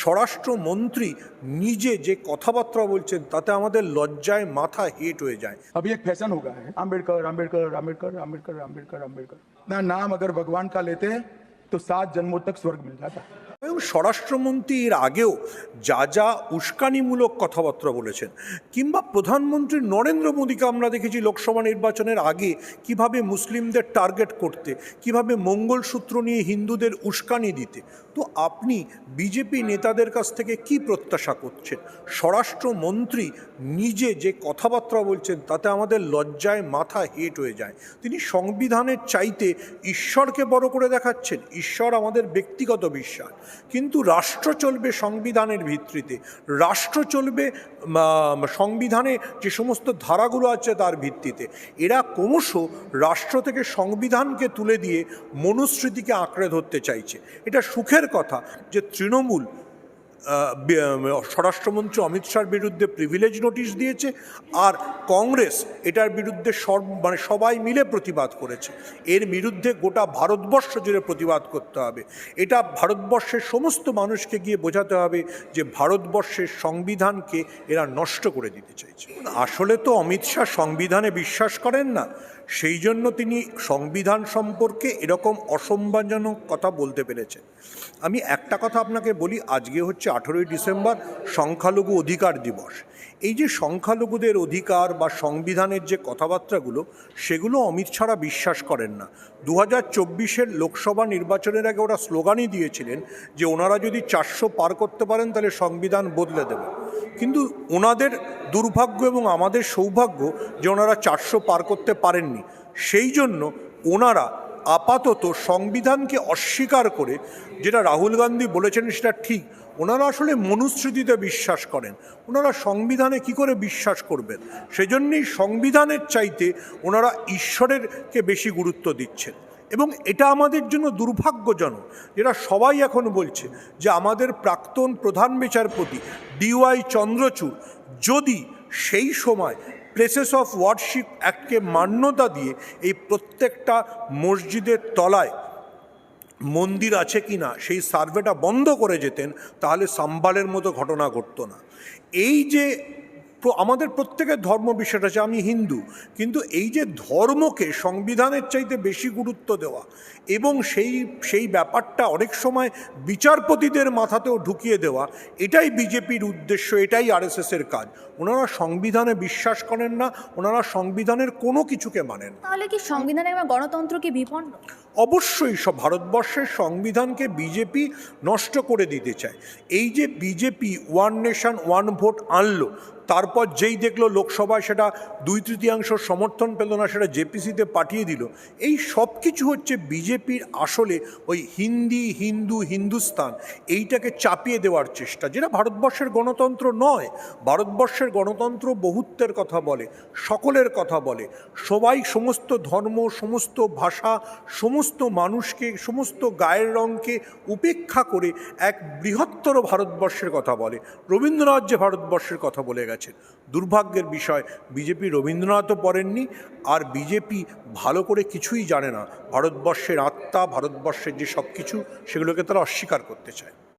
স্বরাষ্ট্রমন্ত্রী নিজে যে কথাবার্তা বলছেন তাতে আমাদের লজ্জায় মাথা হেট হয়ে যায় अभी एक फैशन हो गया है अम्बेडकर अम्बेडकर अम्बेडकर अम्बेडकर अम्बेडकर अम्बेडकर ना नाम अगर भगवान का लेते हैं तो सात जन्मों तक स्वर्ग मिल जाता है এবং স্বরাষ্ট্রমন্ত্রী এর আগেও যা যা উস্কানিমূলক কথাবার্তা বলেছেন, কিংবা প্রধানমন্ত্রী নরেন্দ্র মোদীকে আমরা দেখেছি লোকসভা নির্বাচনের আগে কীভাবে মুসলিমদের টার্গেট করতে, কীভাবে মঙ্গলসূত্র নিয়ে হিন্দুদের উস্কানি দিতে। তো আপনি বিজেপি নেতাদের কাছ থেকে কি প্রত্যাশা করছেন? স্বরাষ্ট্রমন্ত্রী নিজে যে কথাবার্তা বলছেন, তাতে আমাদের লজ্জায় মাথা হেট হয়ে যায়। তিনি সংবিধানের চাইতে ঈশ্বরকে বড় করে দেখাচ্ছেন। ঈশ্বর আমাদের ব্যক্তিগত বিশ্বাস। কিন্তু রাষ্ট্র চলবে সংবিধানের ভিত্তিতে। রাষ্ট্র চলবে সংবিধানে যে সমস্ত ধারাগুলো আছে তার ভিত্তিতে। এরা ক্রমশ রাষ্ট্র থেকে সংবিধানকে তুলে দিয়ে মনুস্মৃতিকে আঁকড়ে ধরতে চাইছে। এটা সুখের কথা যে তৃণমূল স্বরাষ্ট্রমন্ত্রী অমিত শাহর বিরুদ্ধে প্রিভিলেজ নোটিশ দিয়েছে আর কংগ্রেস এটার বিরুদ্ধে সব মানে সবাই মিলে প্রতিবাদ করেছে। এর বিরুদ্ধে গোটা ভারতবর্ষ জুড়ে প্রতিবাদ করতে হবে। এটা ভারতবর্ষের সমস্ত মানুষকে গিয়ে বোঝাতে হবে যে ভারতবর্ষের সংবিধানকে এরা নষ্ট করে দিতে চাইছে। আসলে তো অমিত শাহ সংবিধানে বিশ্বাস করেন না। সেই জন্য তিনি সংবিধান সম্পর্কে এরকম অসম্মানজনক কথা বলতে পেরেছেন। আমি একটা কথা আপনাকে বলি, আজকে হচ্ছে আঠেরোই ডিসেম্বর, সংখ্যালঘু অধিকার দিবস। এই যে সংখ্যালঘুদের অধিকার বা সংবিধানের যে কথাবার্তাগুলো, সেগুলো অমিত ছাড়া বিশ্বাস করেন না। দু হাজার চব্বিশের লোকসভা নির্বাচনের আগে ওরা স্লোগানই দিয়েছিলেন যে, ওনারা যদি চারশো পার করতে পারেন, তাহলে সংবিধান বদলে দেবে কিন্তু ওনাদের দুর্ভাগ্য এবং আমাদের সৌভাগ্য যে ওনারা চারশো পার করতে পারেননি। সেই জন্য ওনারা আপাতত সংবিধানকে অস্বীকার করে, যেটা রাহুল গান্ধী বলেছেন সেটা ঠিক, ওনারা আসলে মনুস্মৃতিতে বিশ্বাস করেন। ওনারা সংবিধানে কি করে বিশ্বাস করবেন? সেজন্যই সংবিধানের চাইতে ওনারা ঈশ্বরেরকে বেশি গুরুত্ব দিচ্ছেন। এবং এটা আমাদের জন্য দুর্ভাগ্যজনক, যেটা সবাই এখন বলছে যে আমাদের প্রাক্তন প্রধান বিচারপতি ডিওয়াই চন্দ্রচূড় যদি সেই সময় প্লেসেস অফ ওয়ার্শিপ অ্যাক্টকে মান্যতা দিয়ে এই প্রত্যেকটা মসজিদের তলায় মন্দির আছে কি না, সেই সার্ভেটা বন্ধ করে যেতেন, তাহলে সাম্বালের মতো ঘটনা ঘটতো না। এই যে আমাদের প্রত্যেকের ধর্ম বিষয়টা আছে আমি হিন্দু কিন্তু এই যে ধর্মকে সংবিধানের চাইতে বেশি গুরুত্ব দেওয়া এবং সেই সেই ব্যাপারটা অনেক সময় বিচারপতিদের মাথাতেও ঢুকিয়ে দেওয়া এটাই বিজেপির উদ্দেশ্য এটাই আরএসএসের কাজ। ওনারা সংবিধানে বিশ্বাস করেন না ওনারা সংবিধানের কোনো কিছুকে মানেন তাহলে কি সংবিধানে গণতন্ত্র কি বিপন্ন? অবশ্যই সব ভারতবর্ষের সংবিধানকে বিজেপি নষ্ট করে দিতে চায়। এই যে BJP one nation one vote আনলো তারপর যেই দেখল লোকসভায় সেটা দুই তৃতীয়াংশ সমর্থন পেল না, সেটা জেপিসিতে পাঠিয়ে দিল। এই সব কিছু হচ্ছে বিজেপির আসলে ওই হিন্দি, হিন্দু, হিন্দুস্তান, এইটাকে চাপিয়ে দেওয়ার চেষ্টা, যেটা ভারতবর্ষের গণতন্ত্র নয়। ভারতবর্ষের গণতন্ত্র বহুত্বের কথা বলে, সকলের কথা বলে। সবাই সমস্ত ধর্ম, সমস্ত ভাষা, সমস্ত মানুষকে, সমস্ত গায়ের রঙকে উপেক্ষা করে এক বৃহত্তর ভারতবর্ষের কথা বলে। রবীন্দ্রনাথ যে ভারতবর্ষের কথা বলে গেছেন দুর্ভাগ্যের বিষয়, বিজেপি রবীন্দ্রনাথও পড়েননি আর বিজেপি ভালো করে কিছুই জানে না। ভারতবর্ষের আত্মা, ভারতবর্ষের যে সব কিছু সেগুলোকে তারা অস্বীকার করতে চায়।